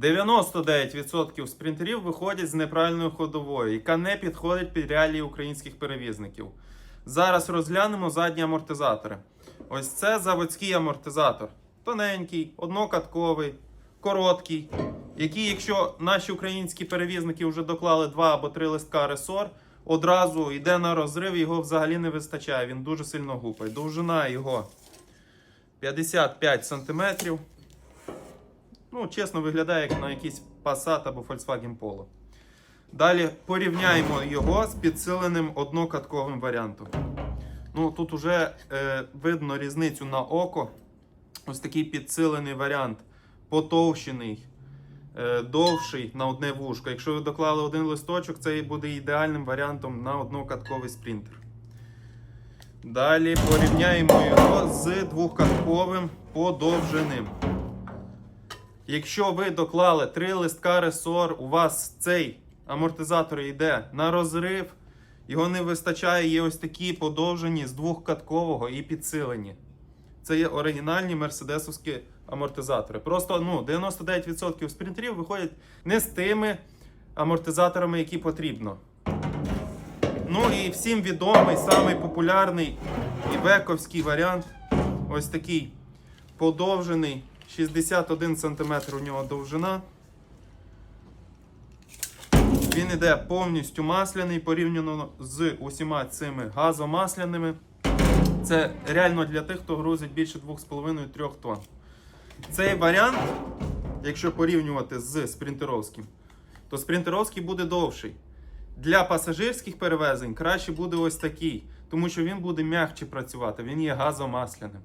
99% спринтерів виходять з неправильною ходовою, яка не підходить під реалії українських перевізників. Зараз розглянемо задні амортизатори. Ось це заводський амортизатор. Тоненький, однокатковий, короткий, який, якщо наші українські перевізники вже доклали два або три листка ресор, одразу йде на розрив, його взагалі не вистачає. Він дуже сильно гупає. Довжина його 55 см. Ну, чесно, виглядає як на якийсь Passat або Volkswagen Polo. Далі порівняємо його з підсиленим однокатковим варіантом. Ну, тут вже е, видно різницю на око. Ось такий підсилений варіант, потовщений, е, довший на одне вушко. Якщо ви доклали один листочок, це буде ідеальним варіантом на однокатковий спринтер. Далі порівняємо його з двохкатковим подовженим. Якщо ви доклали три листка ресор, у вас цей амортизатор йде на розрив, його не вистачає, є ось такі подовжені з двохкаткового і підсилені. Це є оригінальні мерседесовські амортизатори. Просто ну, 99% спринтерів виходять не з тими амортизаторами, які потрібно. Ну і всім відомий, самий популярний івековський варіант. Ось такий подовжений 61 см у нього довжина. Він іде повністю масляний порівняно з усіма цими газомасляними. Це реально для тих, хто грузить більше 2,5-3 тонн. Цей варіант, якщо порівнювати з спринтеровським, то спринтеровський буде довший. Для пасажирських перевезень краще буде ось такий, тому що він буде м'якче працювати, він є газомасляним.